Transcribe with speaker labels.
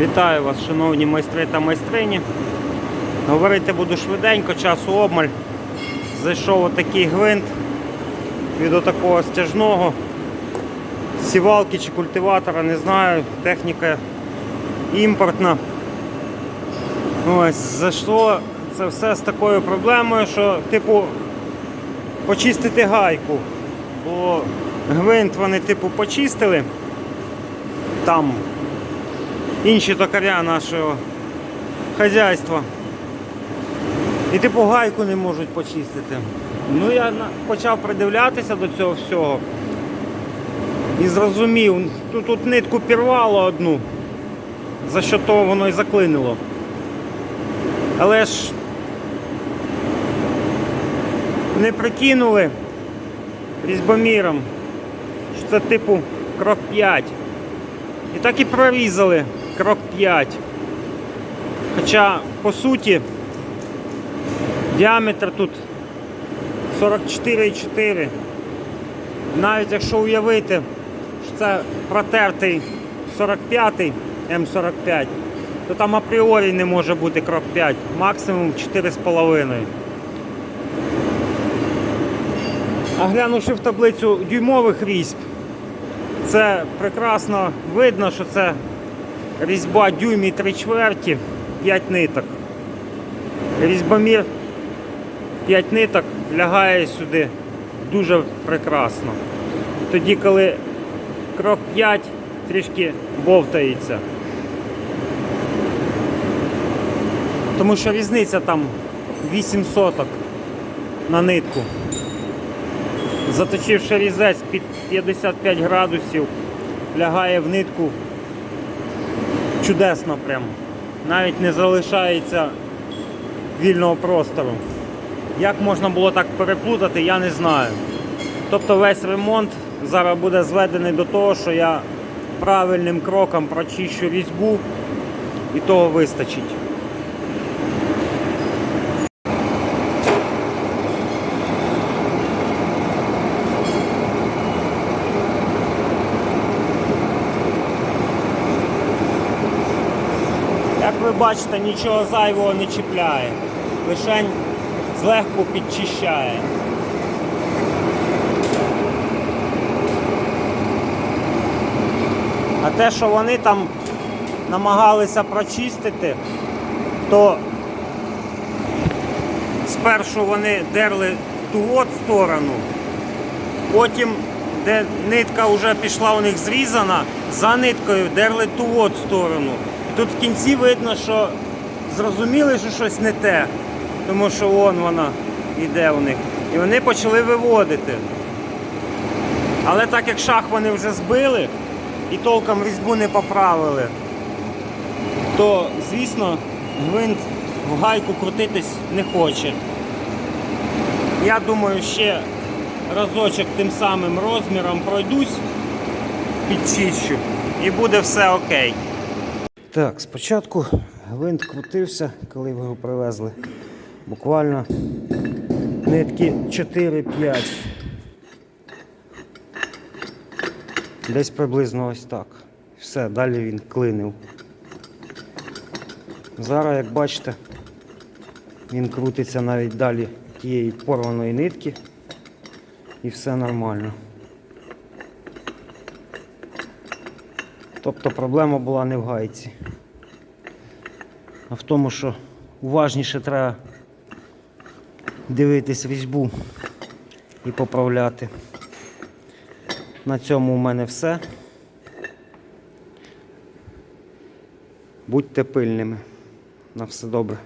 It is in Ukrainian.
Speaker 1: Вітаю вас, шановні майстри та майстрині. Говорити буду швиденько, часу обмаль. Зайшов отакий гвинт від отакого стяжного сівалки чи культиватора, не знаю, техніка імпортна. Ось, зайшло це все з такою проблемою, що, типу, почистити гайку. Бо гвинт вони, типу, почистили там інші токаря нашого хазяйства. І типу гайку не можуть почистити. Ну я почав придивлятися до цього всього і зрозумів, тут, тут нитку пірвало одну, за що того воно і заклинило. Але ж не прикинули різьбоміром, що це типу крок 5. І так і прорізали крок 5. Хоча, по суті, діаметр тут 44,4. Навіть якщо уявити, що це протертий 45-й М45, то там апріорі не може бути крок 5, максимум 4,5. А глянувши в таблицю дюймових різьб, це прекрасно видно, що це різьба дюймі 3 чверті, 5 ниток. Різьбомір 5 ниток лягає сюди дуже прекрасно. Тоді, коли крок 5 трішки бовтається. Тому що різниця там 8 соток на нитку. Заточивши різець під 55 градусів, лягає в нитку чудесно прям. Навіть не залишається вільного простору. Як можна було так переплутати, я не знаю. Тобто весь ремонт зараз буде зведений до того, що я правильним кроком прочищу різьбу і того вистачить. Бачите, нічого зайвого не чіпляє, лишень злегку підчищає. А те, що вони там намагалися прочистити, то спершу вони дерли ту от сторону, потім, де нитка вже пішла у них зрізана, за ниткою дерли ту от сторону. Тут в кінці видно, що зрозуміли, що щось не те, тому що вон вона йде у них. І вони почали виводити. Але так як шах вони вже збили і толком різьбу не поправили, то, звісно, гвинт в гайку крутитись не хоче. Я думаю, ще разочок тим самим розміром пройдусь, підчищу і буде все окей. Так, спочатку гвинт крутився, коли його привезли. Буквально нитки 4-5. Десь приблизно ось так. Все, далі він клинив. Зараз, як бачите, він крутиться навіть далі тієї порваної нитки і все нормально. Тобто проблема була не в гайці, а в тому, що уважніше треба дивитись різьбу і поправляти. На цьому у мене все. Будьте пильними. На все добре.